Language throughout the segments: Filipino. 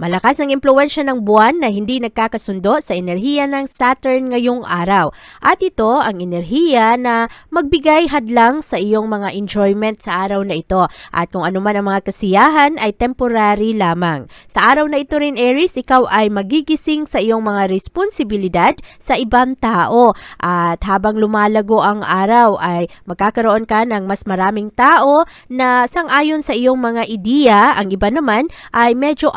Malakas ang impluensya ng buwan na hindi nagkakasundo sa enerhiya ng Saturn ngayong araw. At ito ang enerhiya na magbigay hadlang sa iyong mga enjoyment sa araw na ito. At kung ano man ang mga kasiyahan ay temporary lamang. Sa araw na ito rin Aries, ikaw ay magigising sa iyong mga responsibilidad sa ibang tao. At habang lumalago ang araw ay magkakaroon ka ng mas maraming tao na sang-ayon sa iyong mga ideya. Ang iba naman ay medyo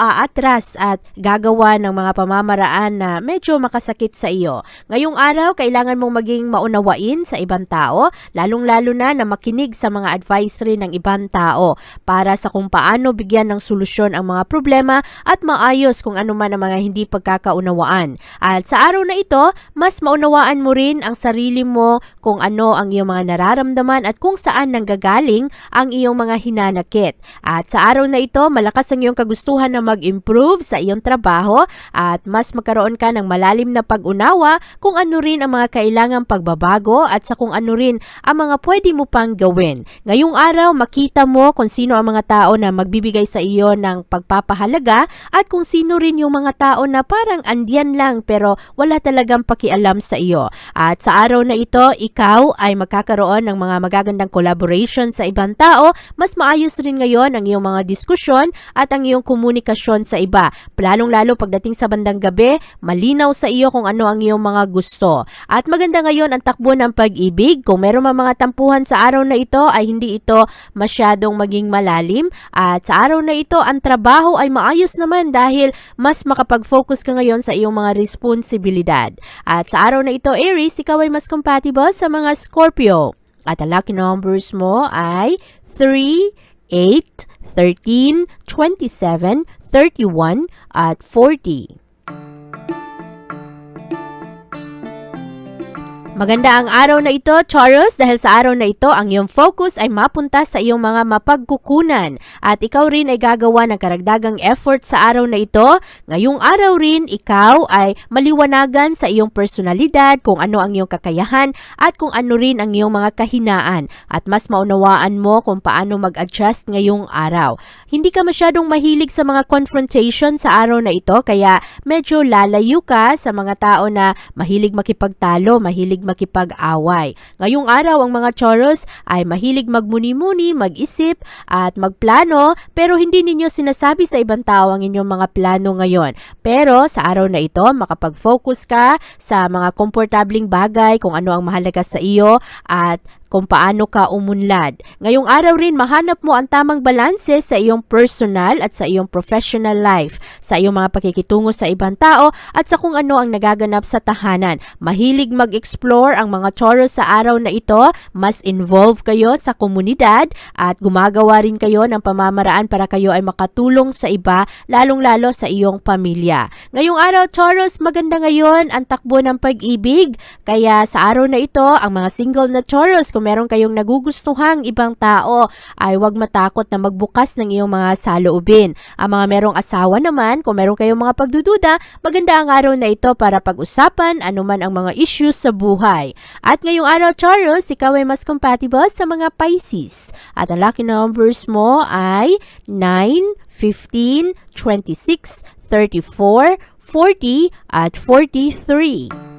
aatras at gagawa ng mga pamamaraan na medyo makasakit sa iyo. Ngayong araw, kailangan mong maging maunawain sa ibang tao, lalong-lalo na na makinig sa mga advisory ng ibang tao para sa kung paano bigyan ng solusyon ang mga problema at maayos kung ano man ang mga hindi pagkakaunawaan. At sa araw na ito, mas maunawaan mo rin ang sarili mo kung ano ang iyong mga nararamdaman at kung saan nanggagaling ang iyong mga hinanakit. At sa araw na ito, malakas ang iyong kagustuhan na mag-improve sa iyong trabaho at mas magkaroon ka ng malalim na pag-unawa kung ano rin ang mga kailangang pagbabago at sa kung ano rin ang mga pwede mo pang gawin. Ngayong araw, makita mo kung sino ang mga tao na magbibigay sa iyo ng pagpapahalaga at kung sino rin yung mga tao na parang andyan lang pero wala talagang pakialam sa iyo. At sa araw na ito, ikaw ay magkakaroon ng mga magagandang collaboration sa ibang tao. Mas maayos rin ngayon ang iyong mga diskusyon at ang iyong komunikasyon sa iba. Lalong-lalo pagdating sa bandang gabi, malinaw sa iyo kung ano ang iyong mga gusto. At maganda ngayon ang takbo ng pag-ibig. Kung meron man mga tampuhan sa araw na ito ay hindi ito masyadong maging malalim. At sa araw na ito, ang trabaho ay maayos naman dahil mas makapag-focus ka ngayon sa iyong mga responsibilidad. At sa araw na ito, Aries, ikaw ay mas compatible sa mga Scorpio. At ang lucky numbers mo ay 3, 8, 13, 27, 31, at 40. Maganda ang araw na ito, Taurus, dahil sa araw na ito, ang iyong focus ay mapunta sa iyong mga mapagkukunan. At ikaw rin ay gagawa ng karagdagang effort sa araw na ito. Ngayong araw rin, ikaw ay maliwanagan sa iyong personalidad, kung ano ang iyong kakayahan, at kung ano rin ang iyong mga kahinaan. At mas maunawaan mo kung paano mag-adjust ngayong araw. Hindi ka masyadong mahilig sa mga confrontation sa araw na ito, kaya medyo lalayo ka sa mga tao na mahilig makipagtalo, mahilig makipag-away. Ngayong araw, ang mga Taurus ay mahilig magmuni-muni, mag-isip at magplano pero hindi ninyo sinasabi sa ibang tao ang inyong mga plano ngayon. Pero sa araw na ito, makapag-focus ka sa mga komportabling bagay, kung ano ang mahalaga sa iyo at kung paano ka umunlad. Ngayong araw rin, mahanap mo ang tamang balanse sa iyong personal at sa iyong professional life, sa iyong mga pakikitungo sa ibang tao at sa kung ano ang nagaganap sa tahanan. Mahilig mag-explore ang mga Taurus sa araw na ito, mas involve kayo sa komunidad at gumagawa rin kayo ng pamamaraan para kayo ay makatulong sa iba, lalong-lalo sa iyong pamilya. Ngayong araw, Taurus, maganda ngayon ang takbo ng pag-ibig. Kaya sa araw na ito, ang mga single na Taurus, kung meron kayong nagugustuhang ibang tao, ay huwag matakot na magbukas ng iyong mga saloobin. Ang mga merong asawa naman, kung meron kayong mga pagdududa, maganda ang araw na ito para pag-usapan anuman ang mga issues sa buhay. At ngayong araw, Taurus, ikaw ay mas compatible sa mga Pisces. At ang lucky numbers mo ay 9, 15, 26, 34, 40, at 43.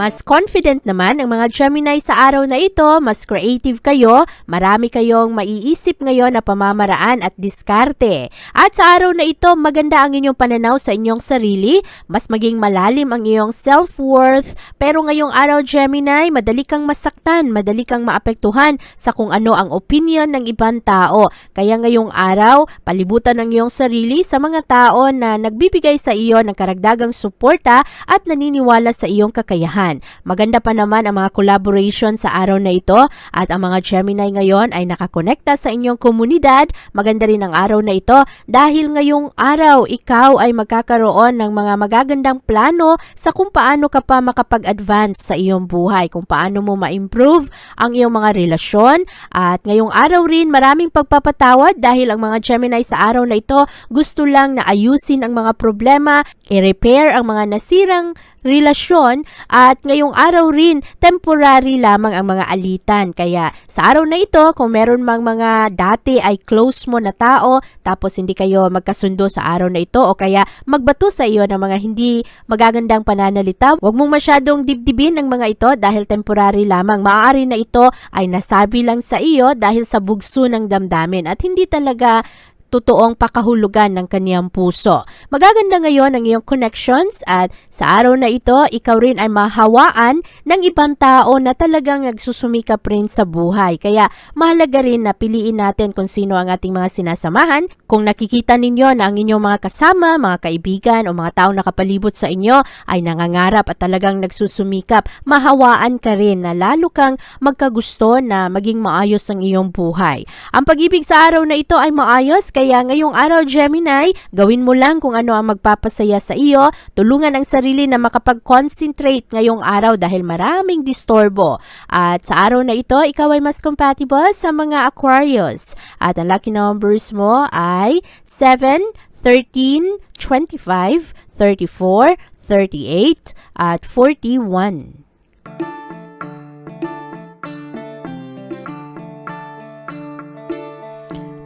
Mas confident naman ang mga Gemini sa araw na ito, mas creative kayo, marami kayong maiisip ngayon na pamamaraan at diskarte. At sa araw na ito, maganda ang inyong pananaw sa inyong sarili, mas maging malalim ang iyong self-worth, pero ngayong araw Gemini, madali kang masaktan, madali kang maapektuhan sa kung ano ang opinion ng ibang tao. Kaya ngayong araw, palibutan ng iyong sarili sa mga tao na nagbibigay sa iyo ng karagdagang suporta at naniniwala sa iyong kakayahan. Maganda pa naman ang mga collaboration sa araw na ito. At ang mga Gemini ngayon ay nakakonekta sa inyong komunidad. Maganda rin ang araw na ito dahil ngayong araw ikaw ay magkakaroon ng mga magagandang plano sa kung paano ka pa makapag-advance sa iyong buhay, kung paano mo ma-improve ang iyong mga relasyon. At ngayong araw rin maraming pagpapatawad dahil ang mga Gemini sa araw na ito gusto lang na ayusin ang mga problema, i-repair ang mga nasirang relasyon at ngayong araw rin temporary lamang ang mga alitan. Kaya sa araw na ito, kung meron mang mga dati ay close mo na tao tapos hindi kayo magkasundo sa araw na ito o kaya magbato sa iyo ng mga hindi magagandang pananalita, huwag mong masyadong dibdibin ng mga ito dahil temporary lamang. Maaari na ito ay nasabi lang sa iyo dahil sa bugso ng damdamin at hindi talaga totoong pakahulugan ng kaniyang puso. Magaganda ngayon ang iyong connections at sa araw na ito, ikaw rin ay mahawaan ng ibang tao na talagang nagsusumikap rin sa buhay. Kaya mahalaga rin na piliin natin kung sino ang ating mga sinasamahan. Kung nakikita ninyo na ang inyong mga kasama, mga kaibigan o mga tao nakapalibot sa inyo ay nangangarap at talagang nagsusumikap, mahawaan ka rin na lalo kang magkagusto na maging maayos ang iyong buhay. Ang pag-ibig sa araw na ito ay maayos kaya ngayong araw Gemini, gawin mo lang kung ano ang magpapasaya sa iyo, tulungan ang sarili na makapag-concentrate ngayong araw dahil maraming distorbo. At sa araw na ito, ikaw ay mas compatible sa mga Aquarius. At ang lucky numbers mo ay 7, 13, 25, 34, 38, at 41.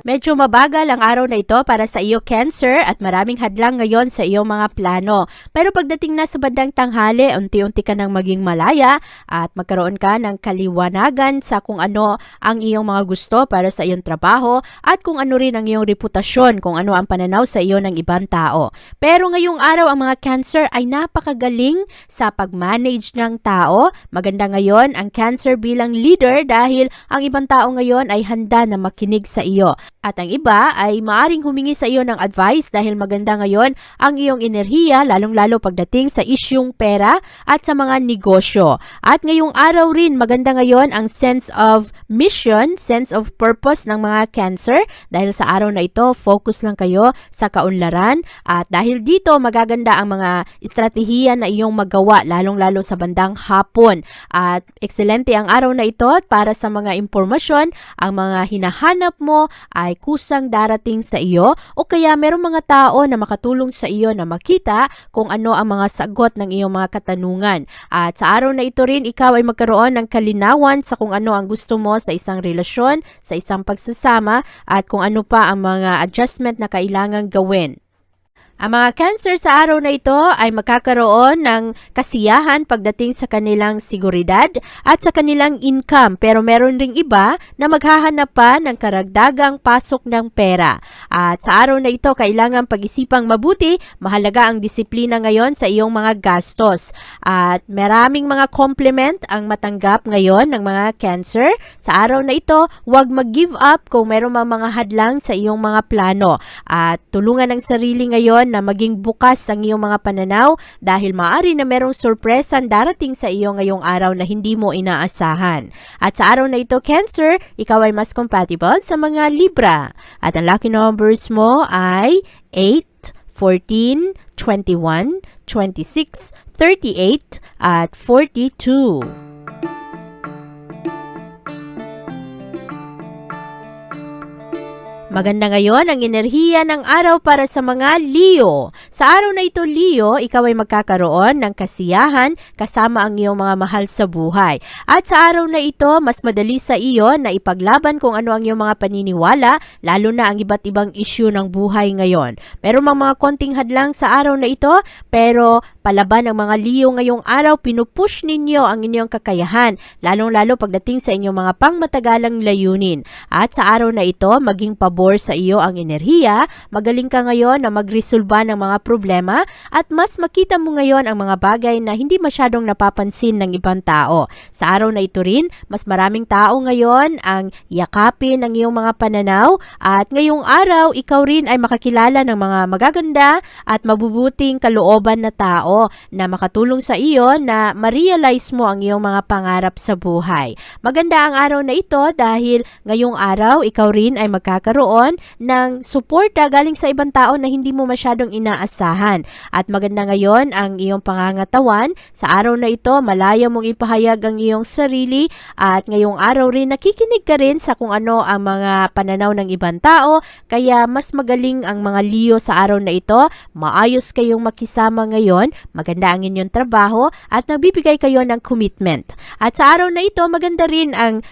Medyo mabagal ang araw na ito para sa iyo Cancer at maraming hadlang ngayon sa iyong mga plano. Pero pagdating na sa bandang tanghali, unti-unti ka nang maging malaya at magkaroon ka ng kaliwanagan sa kung ano ang iyong mga gusto para sa iyong trabaho at kung ano rin ang iyong reputasyon, kung ano ang pananaw sa iyo ng ibang tao. Pero ngayong araw ang mga Cancer ay napakagaling sa pag-manage ng tao. Maganda ngayon ang Cancer bilang leader dahil ang ibang tao ngayon ay handa na makinig sa iyo. At ang iba ay maaring humingi sa iyo ng advice dahil maganda ngayon ang iyong enerhiya lalong-lalo pagdating sa isyung pera at sa mga negosyo. At ngayong araw rin maganda ngayon ang sense of mission, sense of purpose ng mga cancer dahil sa araw na ito focus lang kayo sa kaunlaran at dahil dito magaganda ang mga estratehiya na iyong magawa lalong-lalo sa bandang hapon. At ekselente ang araw na ito para sa mga impormasyon, ang mga hinahanap mo ay kusang darating sa iyo o kaya merong mga tao na makatulong sa iyo na makita kung ano ang mga sagot ng iyong mga katanungan. At sa araw na ito rin, ikaw ay magkaroon ng kalinawan sa kung ano ang gusto mo sa isang relasyon, sa isang pagsasama at kung ano pa ang mga adjustment na kailangang gawin. Ang mga cancer sa araw na ito ay magkakaroon ng kasiyahan pagdating sa kanilang seguridad at sa kanilang income pero meron ring iba na maghahanap pa ng karagdagang pasok ng pera. At sa araw na ito kailangan pag-isipang mabuti, mahalaga ang disiplina ngayon sa iyong mga gastos. At maraming mga compliment ang matanggap ngayon ng mga cancer. Sa araw na ito, huwag mag-give up kung meron mga hadlang sa iyong mga plano. At tulungan ang sarili ngayon na maging bukas ang iyong mga pananaw dahil maaari na merong sorpresang darating sa iyo ngayong araw na hindi mo inaasahan. At sa araw na ito, Cancer, ikaw ay mas compatible sa mga Libra. At ang lucky numbers mo ay 8, 14, 21, 26, 38, at 42. Maganda ngayon ang enerhiya ng araw para sa mga Leo. Sa araw na ito, Leo, ikaw ay magkakaroon ng kasiyahan kasama ang iyong mga mahal sa buhay. At sa araw na ito, mas madali sa iyo na ipaglaban kung ano ang iyong mga paniniwala, lalo na ang iba't ibang isyu ng buhay ngayon. Meron mang mga konting hadlang sa araw na ito, pero palaban ng mga Leo ngayong araw, pinupush ninyo ang inyong kakayahan, lalong-lalo pagdating sa inyong mga pangmatagalang layunin. At sa araw na ito, maging pabor sa iyo ang enerhiya, magaling ka ngayon na magresolba ng mga problema at mas makita mo ngayon ang mga bagay na hindi masyadong napapansin ng ibang tao. Sa araw na ito rin, mas maraming tao ngayon ang yakapin ang iyong mga pananaw at ngayong araw, ikaw rin ay makakilala ng mga magaganda at mabubuting kalooban na na makatulong sa iyo na ma-realize mo ang iyong mga pangarap sa buhay. Maganda ang araw na ito dahil ngayong araw, ikaw rin ay magkakaroon ng suporta galing sa ibang tao na hindi mo masyadong inaasahan. At maganda ngayon ang iyong pangangatawan. Sa araw na ito, malaya mong ipahayag ang iyong sarili at ngayong araw rin nakikinig ka rin sa kung ano ang mga pananaw ng ibang tao kaya mas magaling ang mga Leo sa araw na ito. Maayos kayong makisama ngayon, maganda ang inyong trabaho at nagbibigay kayo ng commitment. At sa araw na ito, maganda rin ang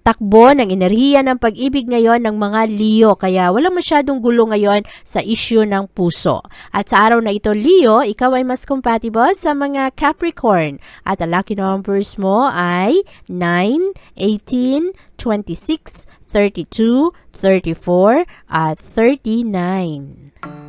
takbo ng enerhiya ng pag-ibig ngayon ng mga Leo kaya walang masyadong gulo ngayon sa issue ng puso. At sa araw na ito Leo, ikaw ay mas compatible sa mga Capricorn at ang lucky numbers mo ay 9, 18, 26, 32, 34 at 39.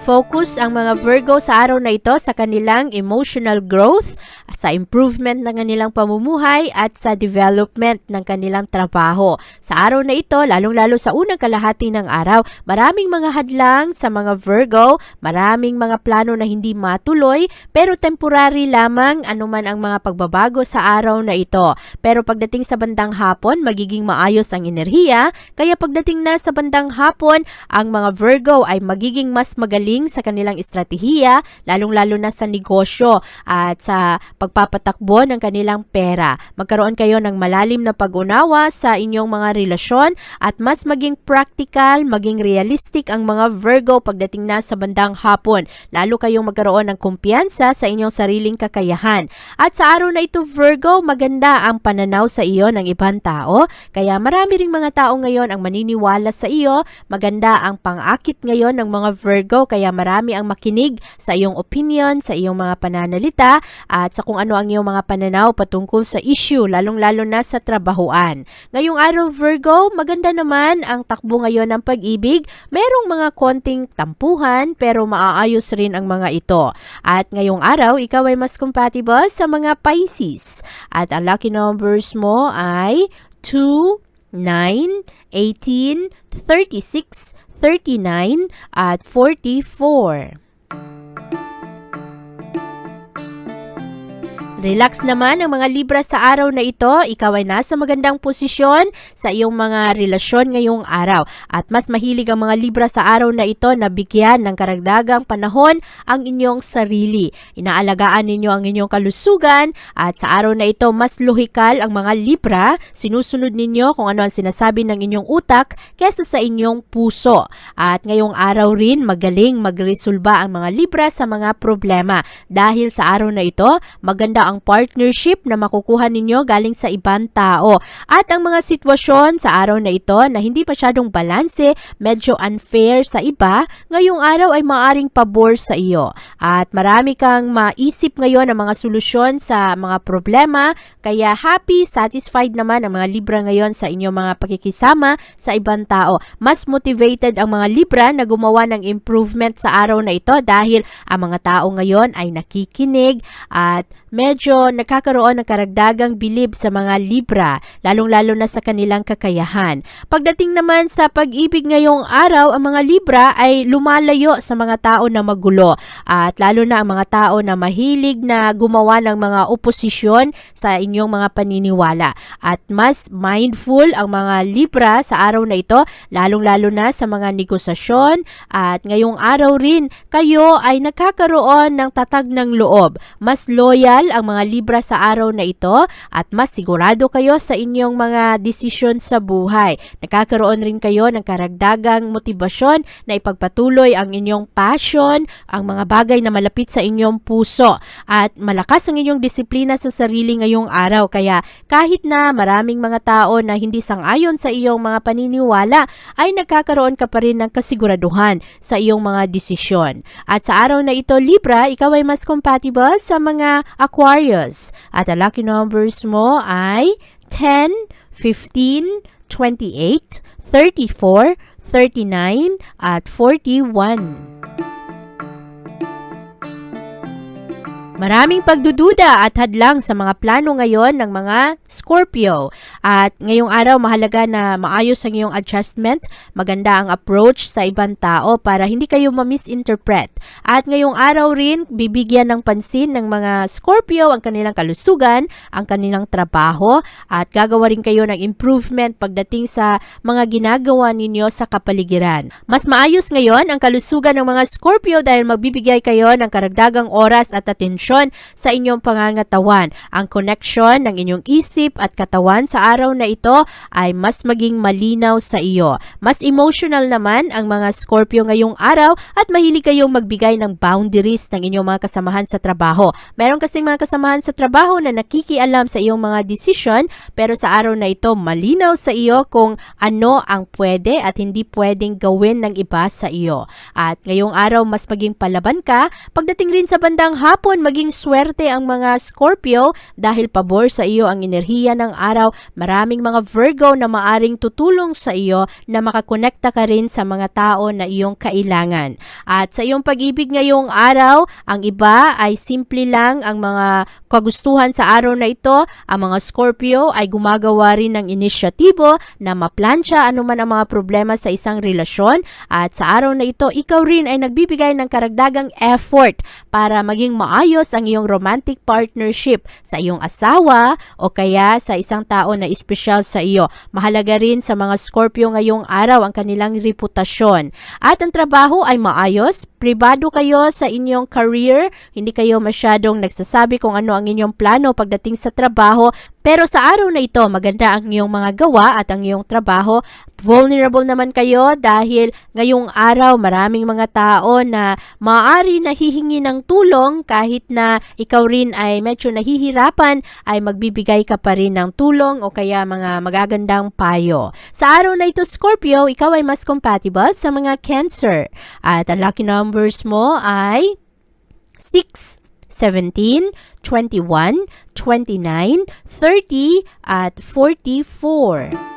Focus ang mga Virgo sa araw na ito sa kanilang emotional growth, sa improvement ng kanilang pamumuhay at sa development ng kanilang trabaho. Sa araw na ito, lalong-lalo sa unang kalahati ng araw, maraming mga hadlang sa mga Virgo, maraming mga plano na hindi matuloy, pero temporary lamang anuman ang mga pagbabago sa araw na ito. Pero pagdating sa bandang hapon, magiging maayos ang enerhiya, kaya pagdating na sa bandang hapon, ang mga Virgo ay magiging mas magaling sa kanilang estratehiya, lalong-lalo na sa negosyo at sa pagpapatakbo ng kanilang pera. Magkaroon kayo ng malalim na pag-unawa sa inyong mga relasyon at mas maging practical, maging realistic ang mga Virgo pagdating na sa bandang hapon. Lalo kayong magkaroon ng kumpiyansa sa inyong sariling kakayahan. At sa araw na ito Virgo, maganda ang pananaw sa iyo ng ibang tao. Kaya marami ring mga tao ngayon ang maniniwala sa iyo. Maganda ang pang-akit ngayon ng mga Virgo kaya marami ang makinig sa iyong opinion, sa iyong mga pananalita at sa kung ano ang iyong mga pananaw patungkol sa issue, lalong-lalo na sa trabahuan. Ngayong araw Virgo, maganda naman ang takbo ngayon ng pag-ibig. Merong mga konting tampuhan pero maaayos rin ang mga ito. At ngayong araw, ikaw ay mas compatible sa mga Pisces. At ang lucky numbers mo ay 2, 9, 18, 36, 39 at 44. Relax naman ang mga Libra sa araw na ito. Ikaw ay nasa magandang posisyon sa iyong mga relasyon ngayong araw. At mas mahilig ang mga Libra sa araw na ito na bigyan ng karagdagang panahon ang inyong sarili. Inaalagaan ninyo ang inyong kalusugan at sa araw na ito mas lohikal ang mga Libra. Sinusunod ninyo kung ano ang sinasabi ng inyong utak kesa sa inyong puso. At ngayong araw rin magaling magresolba ang mga Libra sa mga problema. Dahil sa araw na ito, maganda ang partnership na makukuha ninyo galing sa ibang tao. At ang mga sitwasyon sa araw na ito na hindi masyadong balanse, medyo unfair sa iba, ngayong araw ay maaring pabor sa iyo. At marami kang maisip ngayon ng mga solusyon sa mga problema, kaya happy, satisfied naman ang mga Libra ngayon sa inyong mga pakikisama sa ibang tao. Mas motivated ang mga Libra na gumawa ng improvement sa araw na ito dahil ang mga tao ngayon ay nakikinig at medyo nagkakaroon ng karagdagang bilib sa mga Libra, lalong-lalo na sa kanilang kakayahan. Pagdating naman sa pag-ibig ngayong araw, ang mga Libra ay lumalayo sa mga tao na magulo at lalo na ang mga tao na mahilig na gumawa ng mga oposisyon sa inyong mga paniniwala. At mas mindful ang mga Libra sa araw na ito, lalong-lalo na sa mga negosasyon at ngayong araw rin kayo ay nagkakaroon ng tatag ng loob. Mas loyal ang mga Libra sa araw na ito at mas sigurado kayo sa inyong mga desisyon sa buhay. Nakakaroon rin kayo ng karagdagang motibasyon na ipagpatuloy ang inyong passion, ang mga bagay na malapit sa inyong puso at malakas ang inyong disiplina sa sarili ngayong araw. Kaya kahit na maraming mga tao na hindi sangayon sa iyong mga paniniwala ay nagkakaroon ka pa rin ng kasiguraduhan sa iyong mga desisyon. At sa araw na ito, Libra, ikaw ay mas compatible sa mga Aquarius. At ang lucky numbers mo ay 10, 15, 28, 34, 39, at 41. Maraming pagdududa at hadlang sa mga plano ngayon ng mga Scorpio. At ngayong araw mahalaga na maayos ang iyong adjustment, maganda ang approach sa ibang tao para hindi kayo ma-misinterpret. At ngayong araw rin, bibigyan ng pansin ng mga Scorpio ang kanilang kalusugan, ang kanilang trabaho, at gagawa rin kayo ng improvement pagdating sa mga ginagawa ninyo sa kapaligiran. Mas maayos ngayon ang kalusugan ng mga Scorpio dahil magbibigay kayo ng karagdagang oras at atensyon sa inyong pangangatawan. Ang connection ng inyong isip at katawan sa araw na ito ay mas maging malinaw sa iyo. Mas emotional naman ang mga Scorpio ngayong araw at mahilig kayong magbigay ng boundaries ng inyong mga kasamahan sa trabaho. Meron kasing mga kasamahan sa trabaho na nakikialam sa iyong mga decision pero sa araw na ito malinaw sa iyo kung ano ang pwede at hindi pwedeng gawin ng iba sa iyo. At ngayong araw mas maging palaban ka. Pagdating rin sa bandang hapon maging swerte ang mga Scorpio dahil pabor sa iyo ang enerhiya ng araw. Maraming mga Virgo na maaring tutulong sa iyo na makakonekta ka rin sa mga tao na iyong kailangan. At sa iyong pag-ibig ngayong araw, ang iba ay simple lang ang mga kagustuhan sa araw na ito. Ang mga Scorpio ay gumagawa rin ng inisyatibo na maplansya anuman ang mga problema sa isang relasyon. At sa araw na ito, ikaw rin ay nagbibigay ng karagdagang effort para maging maayos ang iyong romantic partnership sa iyong asawa o kaya sa isang tao na espesyal sa iyo. Mahalaga rin sa mga Scorpio ngayong araw ang kanilang reputasyon. At ang trabaho ay maayos, pribado kayo sa inyong career, hindi kayo masyadong nagsasabi kung ano ang inyong plano pagdating sa trabaho, pero sa araw na ito, maganda ang iyong mga gawa at ang iyong trabaho. Vulnerable naman kayo dahil ngayong araw maraming mga tao na maaari na hihingi ng tulong kahit na ikaw rin ay medyo nahihirapan ay magbibigay ka pa rin ng tulong o kaya mga magagandang payo. Sa araw na ito, Scorpio, ikaw ay mas compatible sa mga Cancer. At ang lucky numbers mo ay 6, 17, 21, 29, 30, at 44.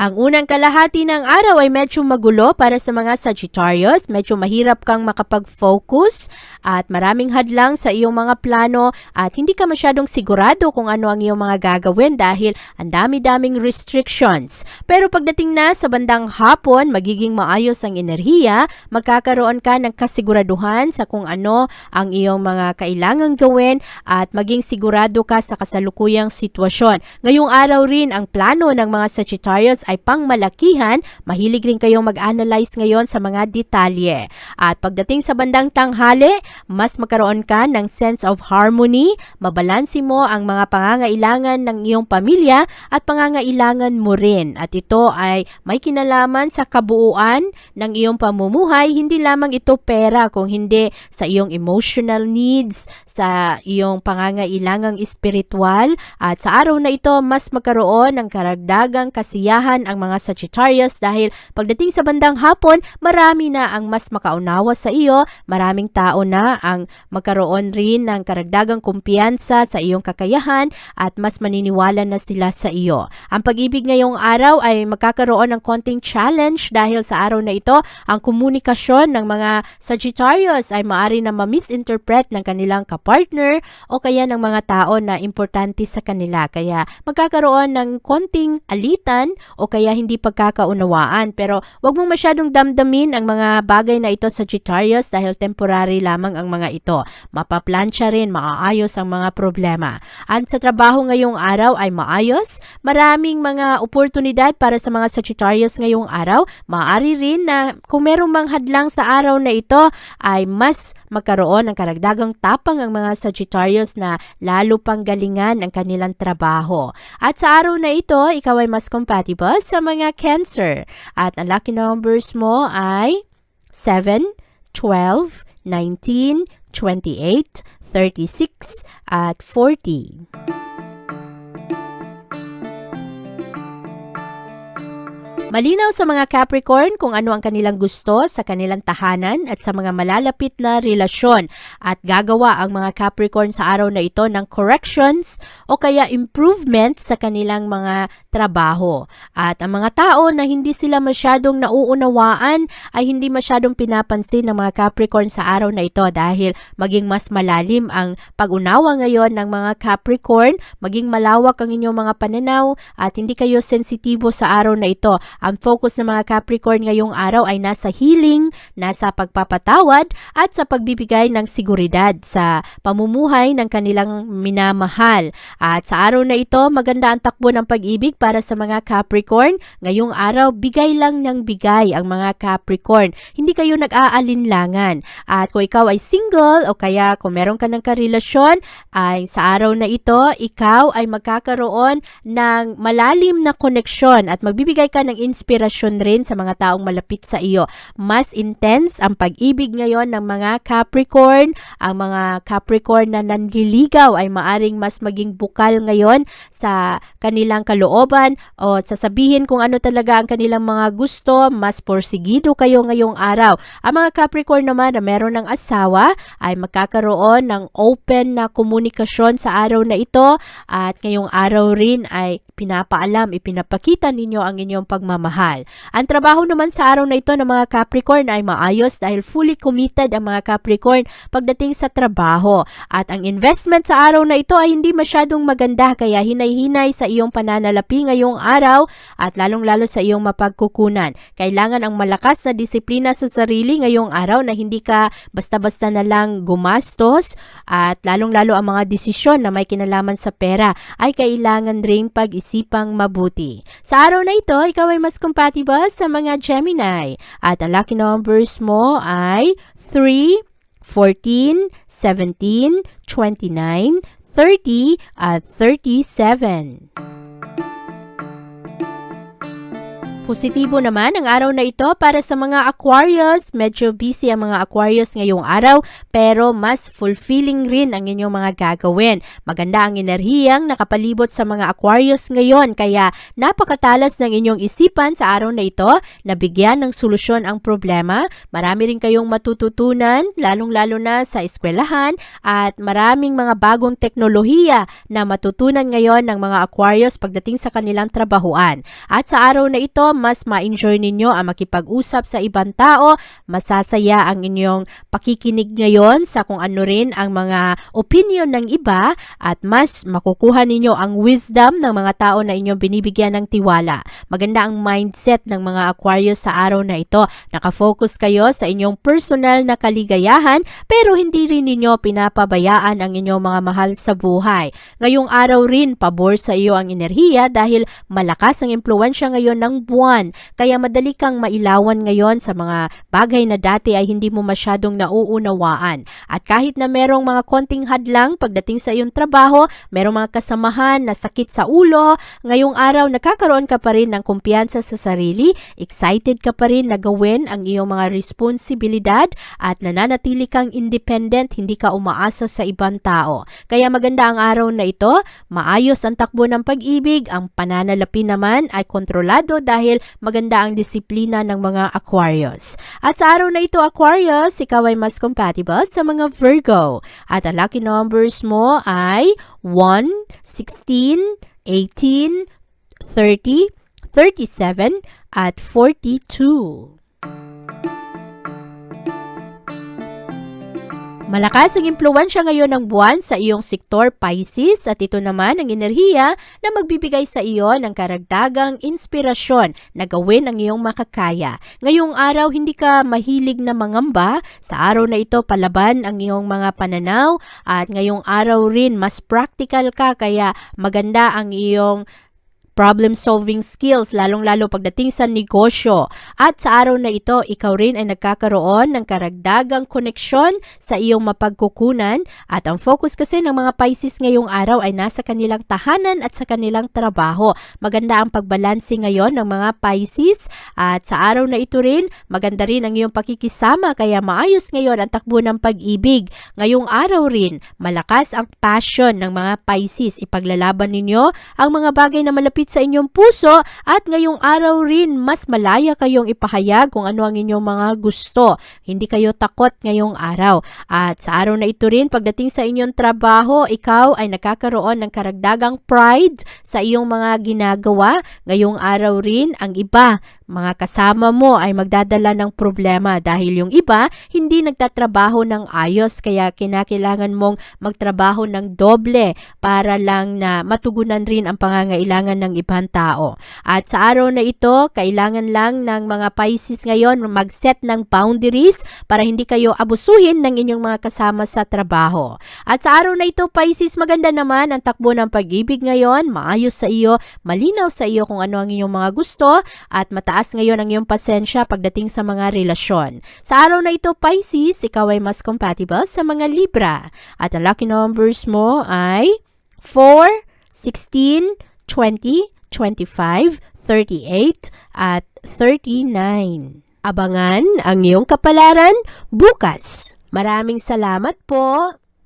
Ang unang kalahati ng araw ay medyo magulo para sa mga Sagittarius. Medyo mahirap kang makapag-focus at maraming hadlang sa iyong mga plano at hindi ka masyadong sigurado kung ano ang iyong mga gagawin dahil ang dami-daming restrictions. Pero pagdating na sa bandang hapon, magiging maayos ang enerhiya, magkakaroon ka ng kasiguraduhan sa kung ano ang iyong mga kailangang gawin at maging sigurado ka sa kasalukuyang sitwasyon. Ngayong araw rin ang plano ng mga Sagittarius ay pangmalakihan, mahilig rin kayong mag-analyze ngayon sa mga detalye. At pagdating sa bandang tanghali, mas magkaroon ka ng sense of harmony, mabalansi mo ang mga pangangailangan ng iyong pamilya at pangangailangan mo rin. At ito ay may kinalaman sa kabuuan ng iyong pamumuhay, hindi lamang ito pera kung hindi sa iyong emotional needs, sa iyong pangangailangang espiritual at sa araw na ito mas magkaroon ng karagdagang kasiyahan ang mga Sagittarius dahil pagdating sa bandang hapon, marami na ang mas makaunawa sa iyo, maraming tao na ang magkaroon rin ng karagdagang kumpiyansa sa iyong kakayahan at mas maniniwala na sila sa iyo. Ang pag-ibig ngayong araw ay magkakaroon ng konting challenge dahil sa araw na ito, ang komunikasyon ng mga Sagittarius ay maari na ma-misinterpret ng kanilang kapartner o kaya ng mga tao na importante sa kanila. Kaya magkakaroon ng konting alitan o kaya hindi pagkakaunawaan. Pero wag mong masyadong damdamin ang mga bagay na ito Sagittarius dahil temporary lamang ang mga ito. Mapaplansya rin, maaayos ang mga problema. At sa trabaho ngayong araw ay maayos. Maraming mga oportunidad para sa mga Sagittarius ngayong araw. Maaari rin na kung merong mang hadlang sa araw na ito ay mas magkaroon ng karagdagang tapang ang mga Sagittarius na lalo pang galingan ang kanilang trabaho. At sa araw na ito, ikaw ay mas compatible sa mga Cancer. At ang lucky numbers mo ay 7, 12, 19, 28, 36, at 40. Malinaw sa mga Capricorn kung ano ang kanilang gusto sa kanilang tahanan at sa mga malalapit na relasyon at gagawa ang mga Capricorn sa araw na ito ng corrections o kaya improvements sa kanilang mga trabaho. At ang mga tao na hindi sila masyadong nauunawaan ay hindi masyadong pinapansin ng mga Capricorn sa araw na ito dahil maging mas malalim ang pag-unawa ngayon ng mga Capricorn, maging malawak ang inyong mga pananaw at hindi kayo sensitibo sa araw na ito. Ang focus ng mga Capricorn ngayong araw ay nasa healing, nasa pagpapatawad at sa pagbibigay ng seguridad sa pamumuhay ng kanilang minamahal. At sa araw na ito, maganda ang takbo ng pag-ibig para sa mga Capricorn. Ngayong araw, bigay lang ng bigay ang mga Capricorn. Hindi kayo nag-aalinlangan. At kung ikaw ay single o kaya kung meron ka ng karelasyon, ay sa araw na ito, ikaw ay magkakaroon ng malalim na koneksyon at magbibigay ka ng inspirasyon rin sa mga taong malapit sa iyo. Mas intense ang pag-ibig ngayon ng mga Capricorn. Ang mga Capricorn na nanliligaw ay maaring mas maging bukal ngayon sa kanilang kalooban o sasabihin kung ano talaga ang kanilang mga gusto. Mas porsigido kayo ngayong araw. Ang mga Capricorn naman na meron ng asawa ay magkakaroon ng open na komunikasyon sa araw na ito at ngayong araw rin ay pinapaalam, ipinapakita ninyo ang inyong pagmamahal. Ang trabaho naman sa araw na ito ng mga Capricorn ay maayos dahil fully committed ang mga Capricorn pagdating sa trabaho. At ang investment sa araw na ito ay hindi masyadong maganda kaya hinay-hinay sa iyong pananalapi ngayong araw at lalong-lalo sa iyong mapagkukunan. Kailangan ang malakas na disiplina sa sarili ngayong araw na hindi ka basta-basta na lang gumastos at lalong-lalo ang mga desisyon na may kinalaman sa pera ay kailangan ring pag-isipang mabuti. Sa araw na ito, ikaw ay mas compatible sa mga Gemini at ang lucky numbers mo ay 3, 14, 17, 29, 30 at 37. Positibo naman ang araw na ito para sa mga Aquarius. Medyo busy ang mga Aquarius ngayong araw pero mas fulfilling rin ang inyong mga gagawin. Maganda ang enerhiyang nakapalibot sa mga Aquarius ngayon kaya napakatalas ng inyong isipan sa araw na ito na bigyan ng solusyon ang problema. Marami rin kayong matututunan lalong-lalo na sa eskwelahan at maraming mga bagong teknolohiya na matutunan ngayon ng mga Aquarius pagdating sa kanilang trabahuan. At sa araw na ito, mas ma-enjoy ninyo ang makipag-usap sa ibang tao, masasaya ang inyong pakikinig ngayon sa kung ano rin ang mga opinion ng iba at mas makukuha ninyo ang wisdom ng mga tao na inyong binibigyan ng tiwala. Maganda ang mindset ng mga Aquarius sa araw na ito. Nakafocus kayo sa inyong personal na kaligayahan pero hindi rin ninyo pinapabayaan ang inyong mga mahal sa buhay. Ngayong araw rin, pabor sa iyo ang enerhiya dahil malakas ang impluensya ngayon ng buwan. Kaya madali kang mailawan ngayon sa mga bagay na dati ay hindi mo masyadong nauunawaan. At kahit na merong mga konting hadlang pagdating sa iyong trabaho, merong mga kasamahan na sakit sa ulo, ngayong araw nakakaroon ka pa rin ng kumpiyansa sa sarili, excited ka pa rin na gawin ang iyong mga responsibilidad at nananatili kang independent, hindi ka umaasa sa ibang tao. Kaya maganda ang araw na ito, maayos ang takbo ng pag-ibig, ang pananalapi naman ay kontrolado dahil maganda ang disiplina ng mga Aquarius. At sa araw na ito Aquarius, ikaw ay mas compatible sa mga Virgo. At ang lucky numbers mo ay 1, 16, 18, 30, 37, at 42. Malakas ang impluensya ngayon ng buwan sa iyong sektor Pisces at ito naman ang enerhiya na magbibigay sa iyo ng karagdagang inspirasyon na gawin ang iyong makakaya. Ngayong araw hindi ka mahilig na mangamba, sa araw na ito palaban ang iyong mga pananaw at ngayong araw rin mas practical ka kaya maganda ang iyong problem-solving skills, lalong-lalo pagdating sa negosyo. At sa araw na ito, ikaw rin ay nagkakaroon ng karagdagang koneksyon sa iyong mapagkukunan at ang focus kasi ng mga Pisces ngayong araw ay nasa kanilang tahanan at sa kanilang trabaho. Maganda ang pagbalanse ngayon ng mga Pisces at sa araw na ito rin, maganda rin ang iyong pakikisama kaya maayos ngayon ang takbo ng pag-ibig. Ngayong araw rin, malakas ang passion ng mga Pisces. Ipaglalaban ninyo ang mga bagay na malapit sa inyong puso at ngayong araw rin mas malaya kayong ipahayag kung ano ang inyong mga gusto. Hindi kayo takot ngayong araw. At sa araw na ito rin, pagdating sa inyong trabaho, ikaw ay nakakaroon ng karagdagang pride sa iyong mga ginagawa. Ngayong araw rin, ang iba, mga kasama mo ay magdadala ng problema dahil yung iba hindi nagtatrabaho ng ayos kaya kinakailangan mong magtrabaho ng doble para lang na matugunan rin ang pangangailangan ng ibang tao. At sa araw na ito, kailangan lang ng mga Pisces ngayon mag-set ng boundaries para hindi kayo abusuhin ng inyong mga kasama sa trabaho. At sa araw na ito, Pisces, maganda naman ang takbo ng pag-ibig ngayon, maayos sa iyo, malinaw sa iyo kung ano ang inyong mga gusto at mataas ngayon ang iyong pasensya pagdating sa mga relasyon. Sa araw na ito, Pisces, ikaw ay mas compatible sa mga Libra. At ang lucky numbers mo ay 4, 16, 20, 25, 38, at 39. Abangan ang iyong kapalaran bukas. Maraming salamat po.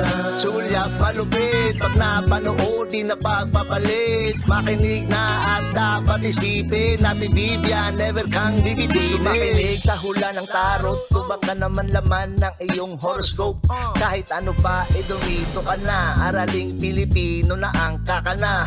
Una, sulyak malupit Pag napanood, di na pagpapalit Makinig na at dapat isipin Natin Vivian, never kang bibitinin Makinig sa hula ng tarot Tubak ka naman laman ng iyong horoscope. Kahit ano pa, eh dumito ka na. Araling Pilipino na ang kakana